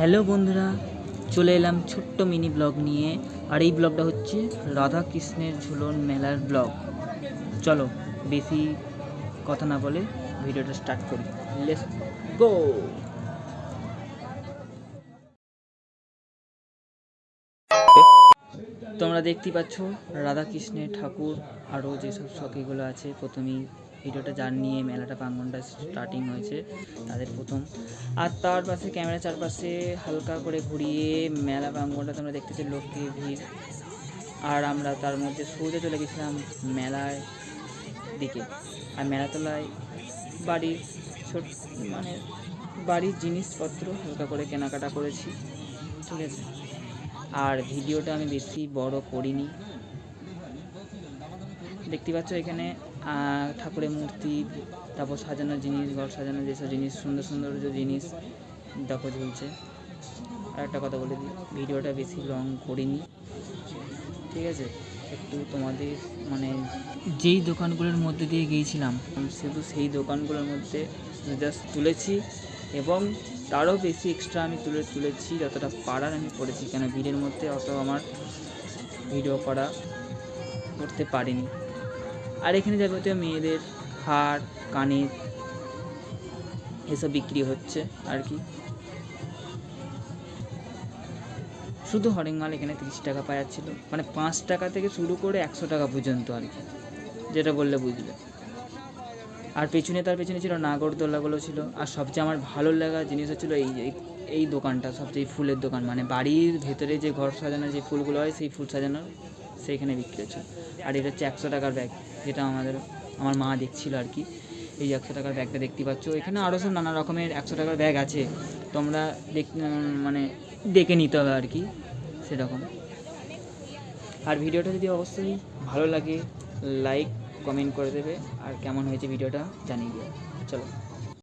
Hello বন্ধুরা, চলে এলাম ছোট্ট মিনি ব্লগ নিয়ে, আর এই ব্লগটা হচ্ছে রাধা কৃষ্ণের ঝুলন মেলার ব্লগ। চলো, বেশি কথা না বলে ভিডিওটা স্টার্ট করি। লেটস গো তোমরা দেখতেই পাচ্ছ রাধা কৃষ্ণের ঠাকুর আরও যেসব সখীগুলো আছে, প্রথমেই ভিডিওটা যার নিয়ে মেলাটা প্রাঙ্গনটা স্টার্টিং হয়েছে, তাদের প্রথম। আর তার পাশে ক্যামেরা চারপাশে হালকা করে ঘুরিয়ে মেলা প্রাঙ্গনটা তোমরা দেখতেছো লোককে ভিড়। আর আমরা তার মধ্যে সোজা চলে গেছিলাম মেলার দিকে। আর মেলাতলায় বাড়ির ছোট মানে বাড়ির জিনিসপত্র হালকা করে কেনাকাটা করেছি, ঠিক আছে? আর ভিডিওটা আমি বেশি বড় করিনি। দেখতে পাচ্ছ এখানে ঠাকুরের মূর্তি, তারপর সাজানো জিনিস, ঘর সাজানো যেসব জিনিস, সুন্দর সুন্দর যে জিনিস, দেখো ঝুলছে। আর একটা কথা বলে দিই, ভিডিওটা বেশি লং করিনি। ঠিক আছে? একটু তোমাদের মানে যেই দোকানগুলোর মধ্যে দিয়ে গিয়েছিলাম শুধু সেই দোকানগুলোর মধ্যে জাস্ট তুলেছি এবং তারও বেশি এক্সট্রা আমি তুলে, তুলেছি, যতটা পারার আমি করেছি। কেন, ভিড়ের মধ্যে অত আমার ভিডিও করা করতে পারিনি। আর এখানে যাবতীয় মেয়েদের হার, কানের এসব বিক্রি হচ্ছে আর কি। শুধু হরিঙ্গাল এখানে তিরিশ টাকা পাওয়া যাচ্ছিল মানে পাঁচ টাকা থেকে শুরু করে একশো টাকা পর্যন্ত আর কি, যেটা বললে বুঝবে আর পেছনে তার পেছনে ছিল নাগরদোলাগুলো ছিল। আর সবচেয়ে আমার ভালো লাগা জিনিস হচ্ছিল এই এই- দোকানটা, সবচেয়ে ফুলের দোকান। মানে বাড়ির ভেতরে যে ঘর সাজানো যে ফুলগুলো হয়, সেই ফুল সাজানো সেইখানে বিক্রি হচ্ছে। আর এটা হচ্ছে একশো টাকার ব্যাগ যেটা আমাদের, আমার মা দেখছিল আর কি। এই একশো টাকার ব্যাগটা দেখতে পাচ্ছ। এখানে আরও সব নানা রকমের একশো টাকার ব্যাগ আছে। তোমরা দেখ মানে দেখে নিতে হবে আর কি, সেরকম। আর ভিডিওটা যদি অবশ্যই ভালো লাগে লাইক কমেন্ট করে দেবে। আর কেমন হয়েছে ভিডিওটা জানিয়ে দিও। চলো।